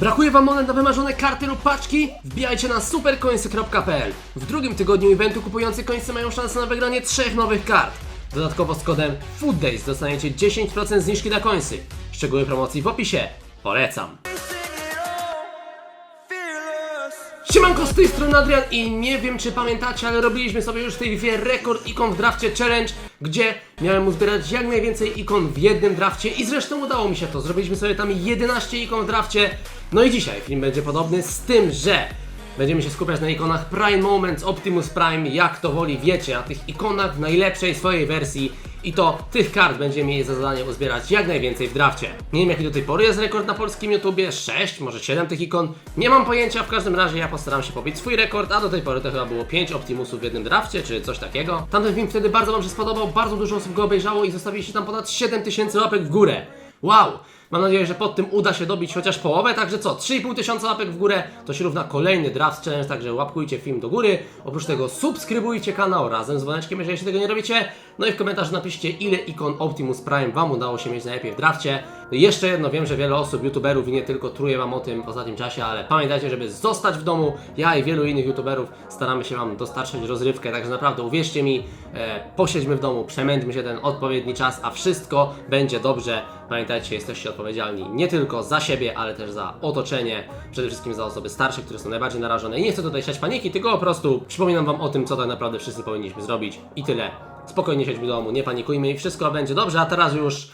Brakuje Wam monet na wymarzone karty lub paczki? Wbijajcie na supercoinsy.pl. W drugim tygodniu eventu kupujący końce mają szansę na wygranie trzech nowych kart. Dodatkowo z kodem FOODDAYS dostaniecie 10% zniżki na końsy. Szczegóły promocji w opisie. Polecam. Siemanko, z tej strony Adrian i nie wiem czy pamiętacie, ale robiliśmy sobie już w tej wie rekord ikon w drafcie challenge, gdzie miałem uzbierać jak najwięcej ikon w jednym drafcie i zresztą udało mi się to. Zrobiliśmy sobie tam 11 ikon w drafcie. No i dzisiaj film będzie podobny z tym, że będziemy się skupiać na ikonach Prime Moments, Optimus Prime, jak to woli wiecie, na tych ikonach w najlepszej swojej wersji i to tych kart będziemy mieli za zadanie uzbierać jak najwięcej w drafcie. Nie wiem jaki do tej pory jest rekord na polskim YouTubie, 6, może 7 tych ikon, nie mam pojęcia, w każdym razie ja postaram się pobić swój rekord, a do tej pory to chyba było 5 Optimusów w jednym drafcie, czy coś takiego. Tamten film wtedy bardzo Wam się spodobał, bardzo dużo osób go obejrzało i zostawiliście tam ponad 7000 łapek w górę. Wow! Mam nadzieję, że pod tym uda się dobić chociaż połowę, także co, 3,5 tysiąca łapek w górę to się równa kolejny draft challenge, także łapkujcie film do góry. Oprócz tego subskrybujcie kanał razem z dzwoneczkiem, jeżeli jeszcze tego nie robicie. No i w komentarzu napiszcie ile ikon Optimus Prime Wam udało się mieć najlepiej w drafcie. No jeszcze jedno, wiem, że wiele osób, youtuberów i nie tylko truje Wam o tym w ostatnim czasie, ale pamiętajcie, żeby zostać w domu. Ja i wielu innych youtuberów staramy się Wam dostarczać rozrywkę, także naprawdę uwierzcie mi, e, posiedźmy w domu, przemędźmy się ten odpowiedni czas, a wszystko będzie dobrze. Pamiętajcie, jesteście odpowiedzialni nie tylko za siebie, ale też za otoczenie, przede wszystkim za osoby starsze, które są najbardziej narażone. I nie chcę tutaj siać paniki, tylko po prostu przypominam Wam o tym, co tak naprawdę wszyscy powinniśmy zrobić i tyle. Spokojnie siedźmy w domu, nie panikujmy i wszystko będzie dobrze, a teraz już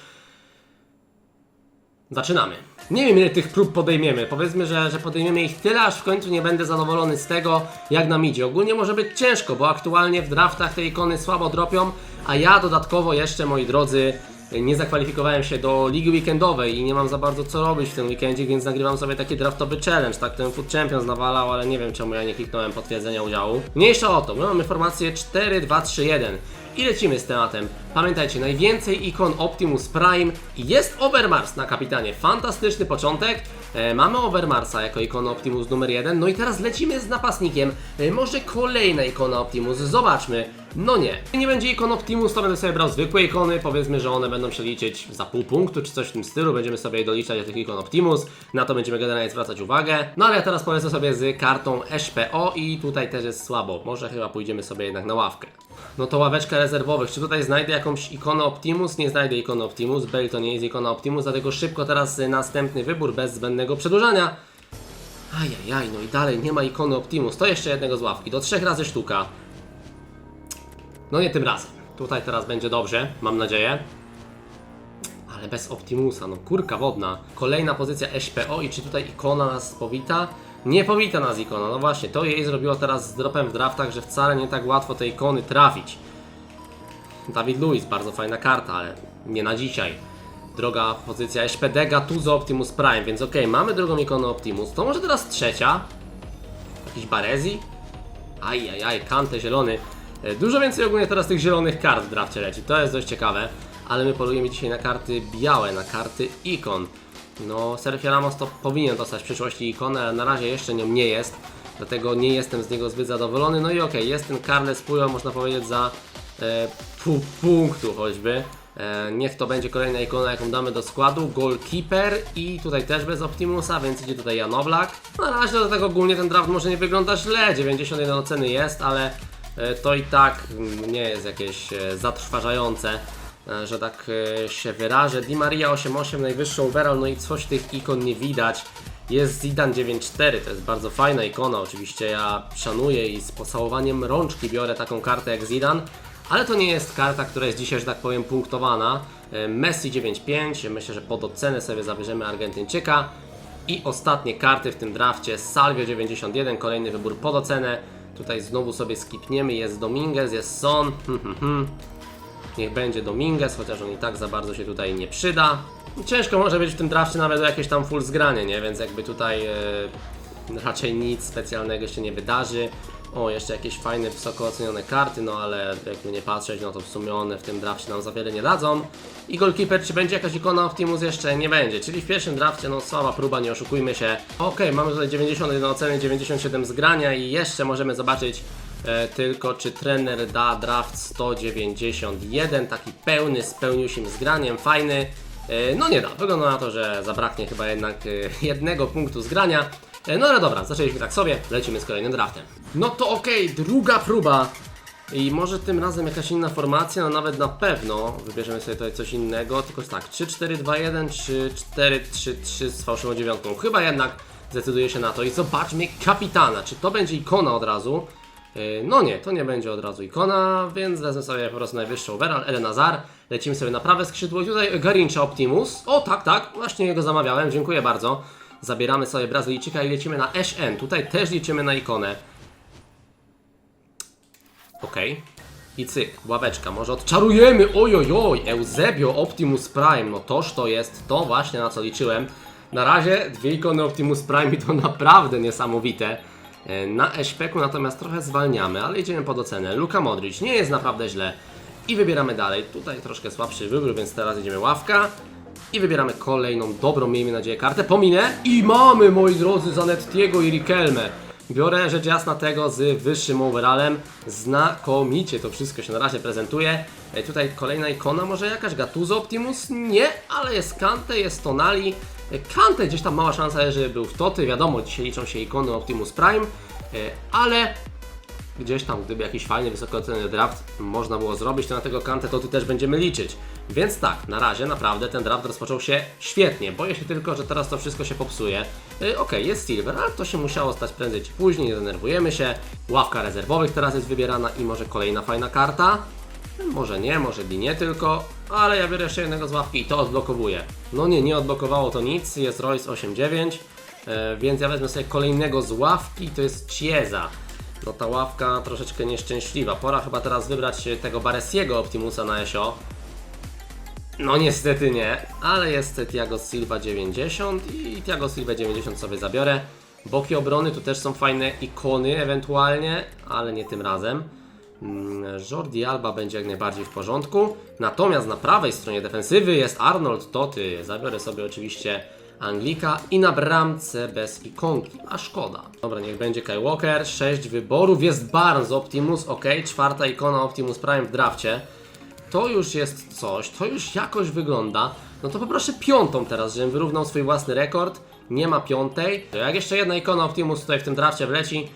Zaczynamy. Nie wiem ile tych prób podejmiemy. Powiedzmy, że, że podejmiemy ich tyle, aż w końcu nie będę zadowolony z tego, jak nam idzie. Ogólnie może być ciężko, bo aktualnie w draftach te ikony słabo dropią, a ja dodatkowo jeszcze, moi drodzy, nie zakwalifikowałem się do ligi weekendowej i nie mam za bardzo co robić w tym weekendzie, więc nagrywam sobie taki draftowy challenge. Tak ten Food Champions nawalał, ale nie wiem czemu ja nie kliknąłem potwierdzenia udziału. Mniejsza o to, my mamy formację 4, 2, 3, 1. I lecimy z tematem. Pamiętajcie, najwięcej ikon Optimus Prime jest Overmars na kapitanie. Fantastyczny początek. E, mamy Overmarsa jako ikonę Optimus numer 1. No i teraz lecimy z napastnikiem. E, może kolejna ikona Optimus. Zobaczmy. No nie. Nie będzie ikon Optimus, to będę sobie brał zwykłe ikony. Powiedzmy, że one będą się liczyć za pół punktu czy coś w tym stylu. Będziemy sobie doliczać do tych ikon Optimus. Na to będziemy generalnie zwracać uwagę. No ale ja teraz polecę sobie z kartą SPO i tutaj też jest słabo. Może chyba pójdziemy sobie jednak na ławkę. No to ławeczka rezerwowych. Czy tutaj znajdę jakąś ikonę Optimus? Nie znajdę ikony Optimus. Bale to nie jest ikona Optimus, dlatego szybko teraz y, następny wybór bez zbędnego przedłużania. Ajajaj, no i dalej nie ma ikony Optimus. To jeszcze jednego z ławki. Do trzech razy sztuka. No nie tym razem. Tutaj teraz będzie dobrze, mam nadzieję. Ale bez Optimusa, no kurka wodna. Kolejna pozycja SPO i czy tutaj ikona nas powita? Nie powita nas ikona, no właśnie, to jej zrobiło teraz z dropem w draftach, że wcale nie tak łatwo tej ikony trafić. Dawid Lewis, bardzo fajna karta, ale nie na dzisiaj. Droga pozycja SPD, Gattuso, Optimus Prime, więc okej, mamy drugą ikonę Optimus. To może teraz trzecia? Jakiś Barezi? Ajajaj, Kante zielony. E, Dużo więcej ogólnie teraz tych zielonych kart w drafcie leci, to jest dość ciekawe. Ale my polujemy dzisiaj na karty białe, na karty ikon. No, Sergio Ramos to powinien dostać w przyszłości ikonę, ale na razie jeszcze nią nie jest. Dlatego nie jestem z niego zbyt zadowolony. No i okej, jest ten Carles Puyol, można powiedzieć, za e, pół punktu choćby. E, niech to będzie kolejna ikona, jaką damy do składu. Goalkeeper i tutaj też bez Optimusa, więc idzie tutaj Janowlak. Na razie do tego ogólnie ten draft może nie wygląda źle. 91 oceny jest, ale e, to i tak nie jest jakieś e, zatrważające, że tak e, się wyrażę. Di Maria 8.8 najwyższy overall, no i coś tych ikon nie widać. Jest Zidane 9.4, to jest bardzo fajna ikona, oczywiście ja szanuję i z pocałowaniem rączki biorę taką kartę jak Zidane, ale to nie jest karta, która jest dzisiaj, że tak powiem, punktowana. E, Messi 9.5, myślę, że pod ocenę sobie zabierzemy Argentyńczyka. I ostatnie karty w tym drafcie, Salvio 91, kolejny wybór pod ocenę. Tutaj znowu sobie skipniemy, jest Dominguez, jest Son, hmm, hmm, hmm. Niech będzie Dominguez, chociaż on i tak za bardzo się tutaj nie przyda. Ciężko może być w tym drafcie nawet o jakieś tam full zgranie, nie? Więc jakby tutaj e, raczej nic specjalnego się nie wydarzy. O, jeszcze jakieś fajne, wysoko ocenione karty, no ale jakby nie patrzeć, no to w sumie one w tym drafcie nam za wiele nie dadzą. I goalkeeper, czy będzie jakaś ikona Optimus jeszcze? Nie będzie, czyli w pierwszym drafcie, no słaba próba, nie oszukujmy się. Okej, mamy tutaj 91 oceny, 97 zgrania i jeszcze możemy zobaczyć tylko czy trener da draft 191, taki pełny, z pełniusim zgraniem, fajny. E, No nie da, wygląda na to, że zabraknie chyba jednak e, jednego punktu z grania. E, No ale dobra, zaczęliśmy tak sobie, lecimy z kolejnym draftem. No to okej, druga próba. I może tym razem jakaś inna formacja, no nawet na pewno wybierzemy sobie tutaj coś innego, tylko tak, 3-4-2-1 czy 4-3-3 z fałszywą dziewiątką. Chyba jednak zdecyduję się na to i zobaczmy kapitana, czy to będzie ikona od razu. Yy, No nie, to nie będzie od razu ikona, więc wezmę sobie po prostu najwyższy overall, Elenazar, lecimy sobie na prawe skrzydło i tutaj Garincha Optimus. O tak, tak, właśnie jego zamawiałem, dziękuję bardzo. Zabieramy sobie Brazylijczyka i lecimy na SN, tutaj też liczymy na ikonę. Okej. I cyk, ławeczka, może odczarujemy, ojojoj, Eusebio Optimus Prime, no toż to jest to właśnie na co liczyłem. Na razie dwie ikony Optimus Prime i to naprawdę niesamowite. E, Na Eśpeku natomiast trochę zwalniamy, ale idziemy pod ocenę. Luka Modric nie jest naprawdę źle. I wybieramy dalej. Tutaj troszkę słabszy wybór, więc teraz idziemy ławka. I wybieramy kolejną dobrą, miejmy nadzieję, kartę. Pominę. I mamy, moi drodzy, Zanettiego i Rikelme. Biorę rzecz jasna tego z wyższym overallem. Znakomicie to wszystko się na razie prezentuje. E, Tutaj kolejna ikona, może jakaś Gattuso Optimus? Nie, ale jest Kante, jest Tonali. E, Kante gdzieś tam mała szansa, że był w Toty. Wiadomo, dzisiaj liczą się ikony Optimus Prime, e, ale gdzieś tam, gdyby jakiś fajny, wysoko oceniony draft można było zrobić, to na tego kantę to tu też będziemy liczyć. Więc tak, na razie naprawdę ten draft rozpoczął się świetnie. Boję się tylko, że teraz to wszystko się popsuje. Yy, Okej, jest Silver, ale to się musiało stać prędzej czy później, nie denerwujemy się. Ławka rezerwowych teraz jest wybierana i może kolejna fajna karta. Może nie, może i nie tylko, ale ja biorę jeszcze jednego z ławki i to odblokowuję. No nie, nie odblokowało to nic, jest Royce 8-9, e, więc ja wezmę sobie kolejnego z ławki, to jest Chiesa. No ta ławka troszeczkę nieszczęśliwa. Pora chyba teraz wybrać tego Baresiego Optimusa na SO. No niestety nie, ale jest Thiago Silva 90 i Thiago Silva 90 sobie zabiorę. Boki obrony tu też są fajne ikony ewentualnie, ale nie tym razem. Mm, Jordi Alba będzie jak najbardziej w porządku. Natomiast na prawej stronie defensywy jest Arnold Toty. Zabiorę sobie oczywiście Anglika i na bramce bez ikonki, a szkoda. Dobra, niech będzie Kai Walker, 6 wyborów, jest Barnes Optimus, ok, czwarta ikona Optimus Prime w drafcie. To już jest coś, to już jakoś wygląda. No to poproszę piątą teraz, żebym wyrównał swój własny rekord. Nie ma piątej. To Jak jeszcze jedna ikona Optimus tutaj w tym drafcie wleci,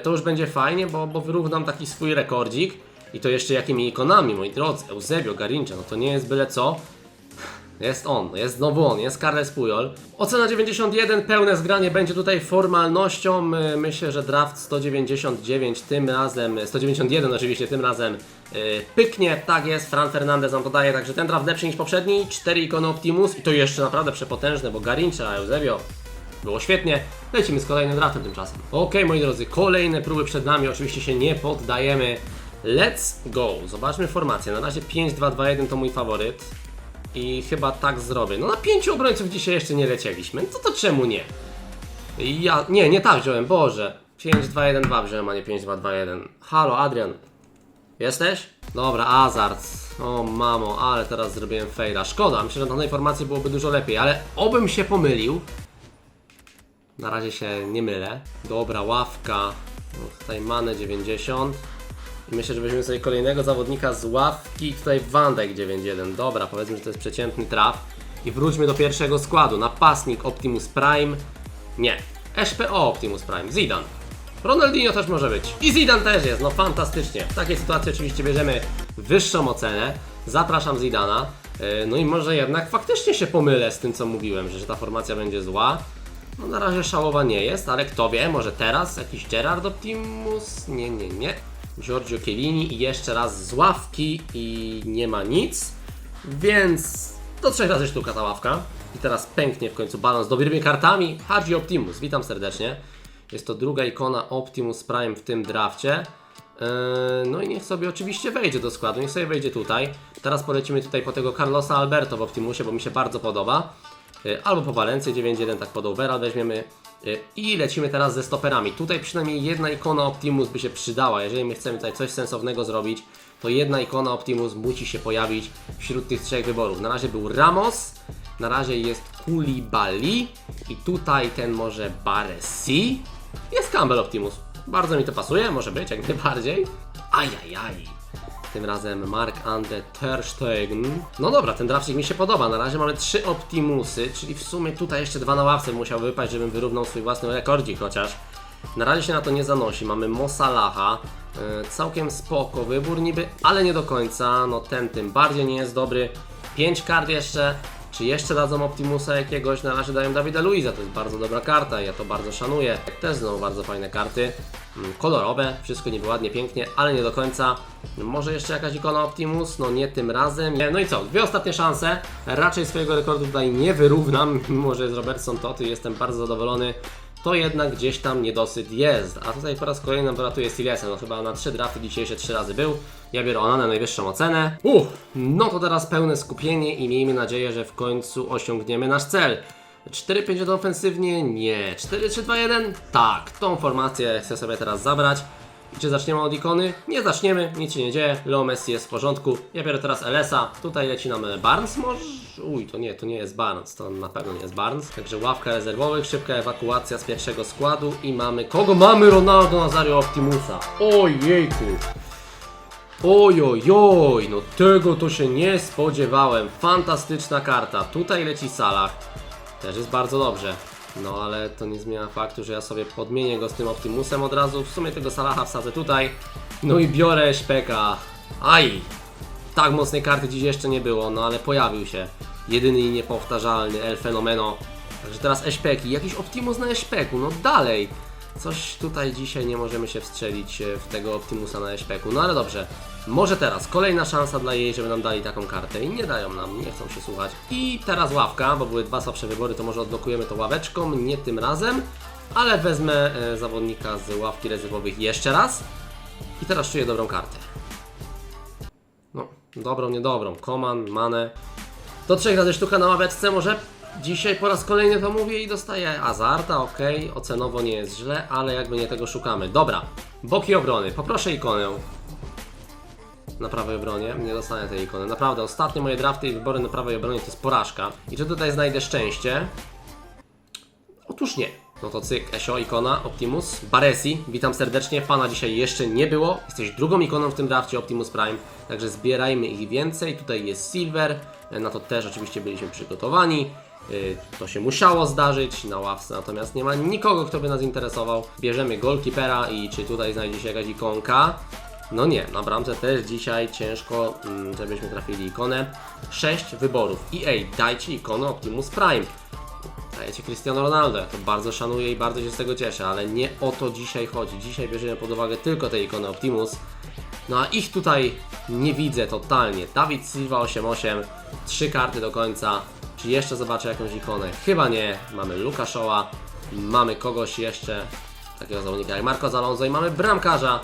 to już będzie fajnie, bo, bo wyrównam taki swój rekordzik. I to jeszcze jakimi ikonami, moi drodzy. Eusebio, Garincha, no to nie jest byle co. Jest on, jest znowu on, jest Carles Puyol. Ocena 91, pełne zgranie będzie tutaj formalnością. My- Myślę, że draft 199 tym razem, 191 oczywiście tym razem yy, pyknie. Tak jest, Fran Fernandez nam podaje, także ten draft lepszy niż poprzedni. 4 ikony Optimus i to jeszcze naprawdę przepotężne, bo Garincha, Eusebio, było świetnie. Lecimy z kolejnym draftem tymczasem. Ok, moi drodzy, kolejne próby przed nami. Oczywiście się nie poddajemy. Let's go. Zobaczmy formację. Na razie 5-2-2-1 to mój faworyt. I chyba tak zrobię. No na pięciu obrońców dzisiaj jeszcze nie lecieliśmy. No to czemu nie? Ja, nie, nie tak wziąłem, Boże. 5-2-1-2 wziąłem, a nie 5-2-2-1. Halo, Adrian. Jesteś? Dobra, Azard. O mamo, ale teraz zrobiłem fejra. Szkoda, myślę, że na tej formacji byłoby dużo lepiej, ale obym się pomylił. Na razie się nie mylę. Dobra, ławka. No, tutaj Mane 90. I myślę, że weźmiemy sobie kolejnego zawodnika z ławki. Tutaj Van Dijk 9-1. Dobra, powiedzmy, że to jest przeciętny traf. I wróćmy do pierwszego składu. Napastnik Optimus Prime. Nie. SPO Optimus Prime. Zidane. Ronaldinho też może być. I Zidane też jest. No fantastycznie. W takiej sytuacji oczywiście bierzemy wyższą ocenę. Zapraszam Zidana. Yy, No i może jednak faktycznie się pomylę z tym, co mówiłem, że ta formacja będzie zła. No na razie szałowa nie jest, ale kto wie, może teraz jakiś Gerard Optimus? Nie, nie, nie. Giorgio Chiellini i jeszcze raz z ławki i nie ma nic. Więc to trzech razy sztuka ta ławka. I teraz pęknie w końcu balans dobrymi kartami. Hadzi Optimus, witam serdecznie. Jest to druga ikona Optimus Prime w tym drafcie. Yy, No i niech sobie oczywiście wejdzie do składu, niech sobie wejdzie tutaj. Teraz polecimy tutaj po tego Carlosa Alberto w Optimusie, bo mi się bardzo podoba. Y, albo po Valencję 9-1, tak pod overall weźmiemy y, i lecimy teraz ze stoperami. Tutaj przynajmniej jedna ikona Optimus by się przydała, jeżeli my chcemy tutaj coś sensownego zrobić, to jedna ikona Optimus musi się pojawić wśród tych trzech wyborów. Na razie był Ramos, na razie jest Koulibaly i tutaj ten może Baresi, jest Campbell Optimus. Bardzo mi to pasuje, może być jak najbardziej. Ajajaj. Tym razem Mark-Ande Ter Stegen. No dobra, ten drafcik mi się podoba. Na razie mamy trzy Optimusy, czyli w sumie tutaj jeszcze dwa na ławce musiał wypaść, żebym wyrównał swój własny rekordzik chociaż. Na razie się na to nie zanosi. Mamy Mosalaha. Yy, całkiem spoko wybór niby, ale nie do końca. No ten tym bardziej nie jest dobry. 5 kart jeszcze. Czy jeszcze dadzą Optimusa jakiegoś? Na razie dają Davida Luiza, to jest bardzo dobra karta, ja to bardzo szanuję. Też znowu bardzo fajne karty, Mm, kolorowe, wszystko niby ładnie, pięknie, ale nie do końca. Może jeszcze jakaś ikona Optimus? No nie tym razem. No i co, dwie ostatnie szanse. Raczej swojego rekordu tutaj nie wyrównam, mimo że jest Robertson Toty, jestem bardzo zadowolony. To jednak gdzieś tam niedosyt jest. A tutaj po raz kolejny nam wylatuje Stiliesem. No chyba na trzy drafty dzisiejsze trzy razy był. Ja biorę ona na najwyższą ocenę. Uff, no to teraz pełne skupienie i miejmy nadzieję, że w końcu osiągniemy nasz cel. 4-5 ofensywnie? Nie. 4-3-2-1? Tak. Tą formację chcę sobie teraz zabrać. Czy zaczniemy od ikony? Nie zaczniemy, nic się nie dzieje. Leo Messi jest w porządku. Ja biorę teraz LS-a. Tutaj leci nam Barnes może? Uj, to nie, to nie jest Barnes, to na pewno nie jest Barnes. Także ławka rezerwowych, szybka ewakuacja z pierwszego składu i mamy... Kogo mamy? Ronaldo Nazario Optimusa. Ojejku. Ojojoj, no tego to się nie spodziewałem. Fantastyczna karta. Tutaj leci Salah. Też jest bardzo dobrze. No ale to nie zmienia faktu, że ja sobie podmienię go z tym Optimusem od razu. W sumie tego Salaha wsadzę tutaj. No i biorę Szpeka. Aj! Tak mocnej karty dziś jeszcze nie było, no ale pojawił się. Jedyny i niepowtarzalny El Fenomeno. Także teraz Eszpeki. Jakiś Optimus na Eszpeku, no dalej. Coś tutaj dzisiaj nie możemy się wstrzelić e, w tego Optimusa na Eszpeku. No ale dobrze. Może teraz. Kolejna szansa dla jej, żeby nam dali taką kartę. I nie dają nam, nie chcą się słuchać. I teraz ławka, bo były dwa słabsze wybory, to może odblokujemy to ławeczką. Nie tym razem. Ale wezmę e, zawodnika z ławki rezerwowych jeszcze raz. I teraz czuję dobrą kartę. No, dobrą, niedobrą. Koman, Manę. Do trzech razy sztuka na ławeczce, może dzisiaj po raz kolejny to mówię i dostaję Azarta, ok, ocenowo nie jest źle, ale jakby nie tego szukamy. Dobra, boki obrony, poproszę ikonę na prawej obronie, nie dostanę tej ikony. Naprawdę, ostatnie moje drafty i wybory na prawej obronie to jest porażka. I czy tutaj znajdę szczęście? Otóż nie. No to cyk, Esio, ikona, Optimus, Baresi, witam serdecznie, pana dzisiaj jeszcze nie było. Jesteś drugą ikoną w tym drafcie Optimus Prime, także zbierajmy ich więcej. Tutaj jest Silver, na to też oczywiście byliśmy przygotowani. Yy, To się musiało zdarzyć na ławce, natomiast nie ma nikogo, kto by nas interesował. Bierzemy goalkeepera i czy tutaj znajdzie się jakaś ikonka? No nie, na bramce też dzisiaj ciężko, mm, żebyśmy trafili ikonę. 6 wyborów. EA, dajcie ikonę Optimus Prime. Dajecie Cristiano Ronaldo, ja to bardzo szanuję i bardzo się z tego cieszę, ale nie o to dzisiaj chodzi. Dzisiaj bierzemy pod uwagę tylko te ikony Optimus. No a ich tutaj nie widzę totalnie. Dawid Silva 88, trzy karty do końca. Czy jeszcze zobaczę jakąś ikonę? Chyba nie. Mamy Luka Shaw'a, mamy kogoś jeszcze, takiego zawodnika jak Marco Alonso i mamy bramkarza,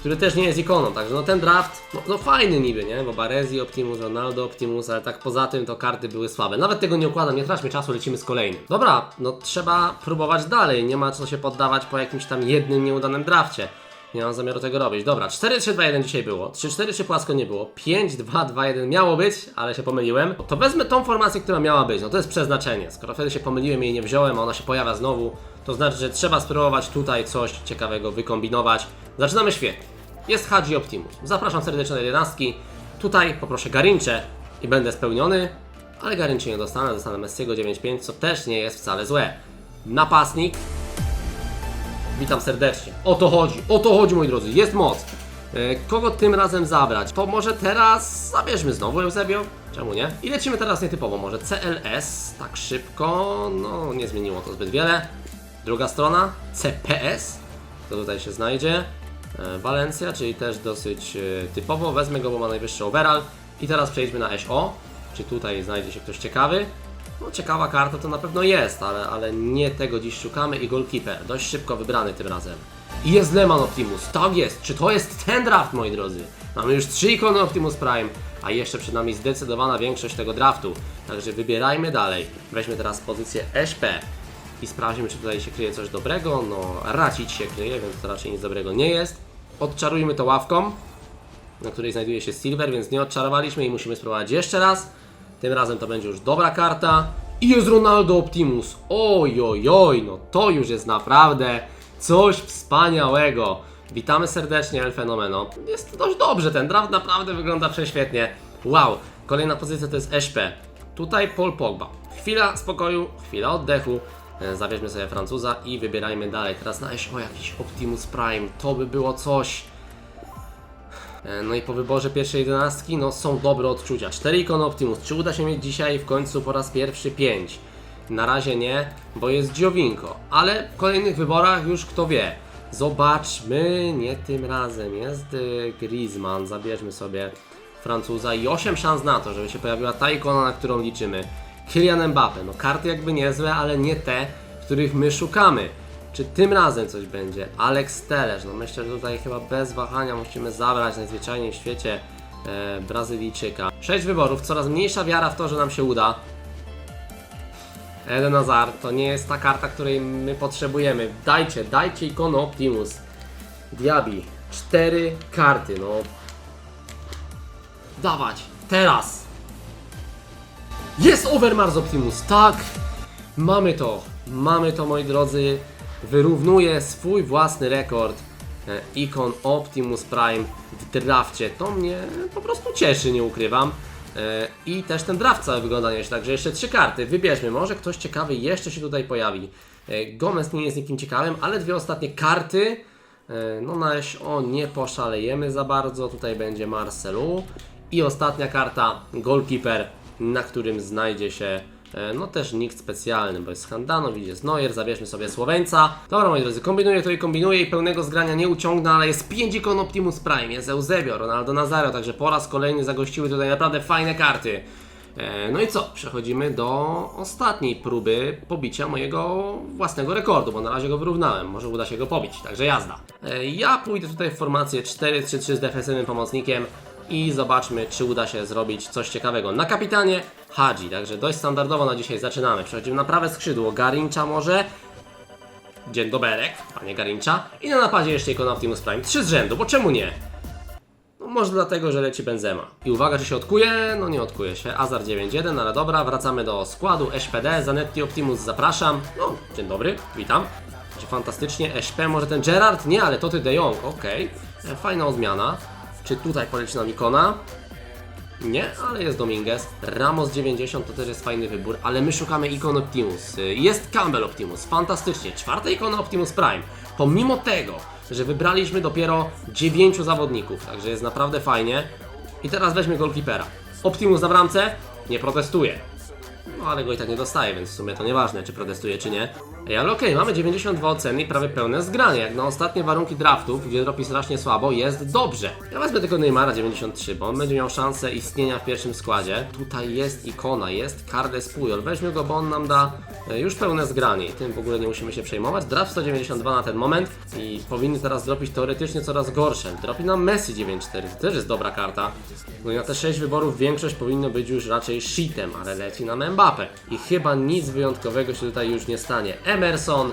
który też nie jest ikoną, także no ten draft, no, no fajny niby, nie? Bo Baresi, Optimus, Ronaldo, Optimus, ale tak poza tym to karty były słabe. Nawet tego nie układam, nie traćmy czasu, lecimy z kolejnym. Dobra, no trzeba próbować dalej, nie ma co się poddawać po jakimś tam jednym nieudanym drafcie. Nie mam zamiaru tego robić. Dobra, 4-3-2-1 dzisiaj było. 3-4-3 płasko nie było. 5-2-2-1 miało być, ale się pomyliłem. To wezmę tą formację, która miała być. No to jest przeznaczenie. Skoro wtedy się pomyliłem i jej nie wziąłem, a ona się pojawia znowu, to znaczy, że trzeba spróbować tutaj coś ciekawego wykombinować. Zaczynamy świetnie. Jest Hadzi Optimus. Zapraszam serdecznie na 11. Tutaj poproszę Garincze i będę spełniony, ale Garincze nie dostanę, dostanę Messiego 9-5, co też nie jest wcale złe. Napastnik, Witam serdecznie. O to chodzi, o to chodzi moi drodzy, jest moc. E, Kogo tym razem zabrać? To może teraz zabierzmy znowu Eusebio? Czemu nie? I lecimy teraz nietypowo, może CLS, tak szybko, no nie zmieniło to zbyt wiele. Druga strona, CPS, to tutaj się znajdzie. E, Walencja, czyli też dosyć e, typowo, wezmę go, bo ma najwyższy overall. I teraz przejdźmy na SO, czy tutaj znajdzie się ktoś ciekawy. No ciekawa karta to na pewno jest, ale, ale nie tego dziś szukamy i goalkeeper, dość szybko wybrany tym razem. I jest Leman Optimus, tak jest, czy to jest ten draft moi drodzy? Mamy już trzy ikony Optimus Prime, a jeszcze przed nami zdecydowana większość tego draftu, także wybierajmy dalej. Weźmy teraz pozycję SP i sprawdźmy czy tutaj się kryje coś dobrego, no racić się kryje, więc to raczej nic dobrego nie jest. Odczarujmy to ławką, na której znajduje się Silver, więc nie odczarowaliśmy i musimy spróbować jeszcze raz. Tym razem to będzie już dobra karta. I jest Ronaldo Optimus. Oj, oj, oj, no to już jest naprawdę coś wspaniałego. Witamy serdecznie El Fenomeno. Jest dość dobrze, ten draft naprawdę wygląda prześwietnie. Wow, kolejna pozycja to jest SP. Tutaj Paul Pogba. Chwila spokoju, chwila oddechu. E, Zabierzmy sobie Francuza i wybierajmy dalej. Teraz na S o jakiś Optimus Prime, to by było coś. E, No i po wyborze pierwszej jedenastki, no są dobre odczucia. 4 ikony Optimus. Czy uda się mieć dzisiaj w końcu po raz pierwszy 5? Na razie nie, bo jest Giovinco. Ale w kolejnych wyborach już kto wie. Zobaczmy, nie tym razem. Jest y, Griezmann, zabierzmy sobie Francuza i 8 szans na to, żeby się pojawiła ta ikona, na którą liczymy. Kylian Mbappe, no karty jakby niezłe, ale nie te, których my szukamy. Czy tym razem coś będzie? Alex Teles, no myślę, że tutaj chyba bez wahania musimy zabrać najzwyczajniej w świecie e, Brazylijczyka. 6 wyborów, coraz mniejsza wiara w to, że nam się uda. Eden Hazard to nie jest ta karta, której my potrzebujemy. Dajcie, dajcie ikonę Optimus. Diabi, cztery karty, no. Dawać, teraz. Jest Overmars Optimus, tak. Mamy to, mamy to moi drodzy. Wyrównuje swój własny rekord. E, Ikon Optimus Prime w drafcie. To mnie po prostu cieszy, nie ukrywam. E, I też ten draft cały wygląda nieźle, także jeszcze trzy karty. Wybierzmy, może ktoś ciekawy jeszcze się tutaj pojawi. E, Gomez nie jest nikim ciekawym, ale dwie ostatnie karty. No na o nie poszalejemy za bardzo. Tutaj będzie Marcelu. I ostatnia karta, goalkeeper, na którym znajdzie się e, no też nikt specjalny, bo jest Handanow, jest Neuer, zabierzmy sobie Słoweńca. Dobra moi drodzy, kombinuję to i kombinuję i pełnego zgrania nie uciągnę, ale jest 5 ikon Optimus Prime, jest Eusebio, Ronaldo Nazario, także po raz kolejny zagościły tutaj naprawdę fajne karty. E, No i co? Przechodzimy do ostatniej próby pobicia mojego własnego rekordu, bo na razie go wyrównałem. Może uda się go pobić, także jazda. E, Ja pójdę tutaj w formację 4-3-3 z defensywnym pomocnikiem i zobaczmy, czy uda się zrobić coś ciekawego. Na kapitanie Hadzi, także dość standardowo na dzisiaj zaczynamy. Przechodzimy na prawe skrzydło, Garincha może. Dzień doberek, panie Garincha. I na napadzie jeszcze ikona Optimus Prime. Trzy z rzędu, bo czemu nie? No może dlatego, że leci Benzema. I uwaga, czy się odkuje? No nie odkuje się. Azar 9.1, ale dobra, wracamy do składu. SPD, Zanetti Optimus, zapraszam. No, dzień dobry, witam. Fantastycznie. SP, może ten Gerard? Nie, ale to ty De Jong, okej. E, Fajna odmiana. Czy tutaj poleci nam ikona? Nie, ale jest Dominguez. Ramos 90 to też jest fajny wybór, ale my szukamy ikon Optimus. Jest Campbell Optimus, fantastycznie. Czwarta ikona Optimus Prime. Pomimo tego, że wybraliśmy dopiero 9 zawodników, także jest naprawdę fajnie. I teraz weźmy goalkeepera. Optimus na bramce? Nie protestuje. No ale go i tak nie dostaje, więc w sumie to nieważne, czy protestuje, czy nie. Ej, ale okej, mamy 92 oceny i prawie pełne zgranie. Jak na ostatnie warunki draftów, gdzie dropi strasznie słabo, jest dobrze. Ja wezmę tylko Neymara 93, bo on będzie miał szansę istnienia w pierwszym składzie. Tutaj jest ikona, jest Carles Puyol. Weźmy go, bo on nam da już pełne zgranie i tym w ogóle nie musimy się przejmować. Draft 192 na ten moment i powinny teraz dropić teoretycznie coraz gorsze. Dropi nam Messi 94, to też jest dobra karta. No i na te 6 wyborów większość powinno być już raczej shitem, ale leci nam Mbappe. I chyba nic wyjątkowego się tutaj już nie stanie. Emerson,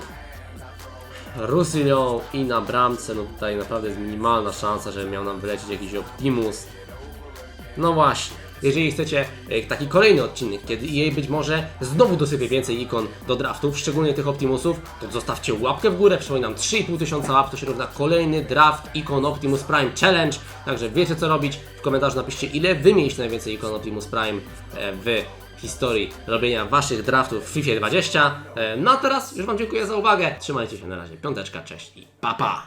Rusillon i na bramce, no tutaj naprawdę jest minimalna szansa, żeby miał nam wylecieć jakiś Optimus. No właśnie. Jeżeli chcecie e, taki kolejny odcinek, kiedy jej być może znowu dosypie więcej ikon do draftów, szczególnie tych Optimusów, to zostawcie łapkę w górę. Przypominam, 3,5 tysiąca łap to się równa kolejny draft ikon Optimus Prime Challenge. Także wiecie co robić. W komentarzu napiszcie, ile wy mieliście najwięcej ikon Optimus Prime e, w historii robienia waszych draftów w FIFA 20. E, No a teraz już Wam dziękuję za uwagę. Trzymajcie się na razie. Piąteczka, cześć i pa pa!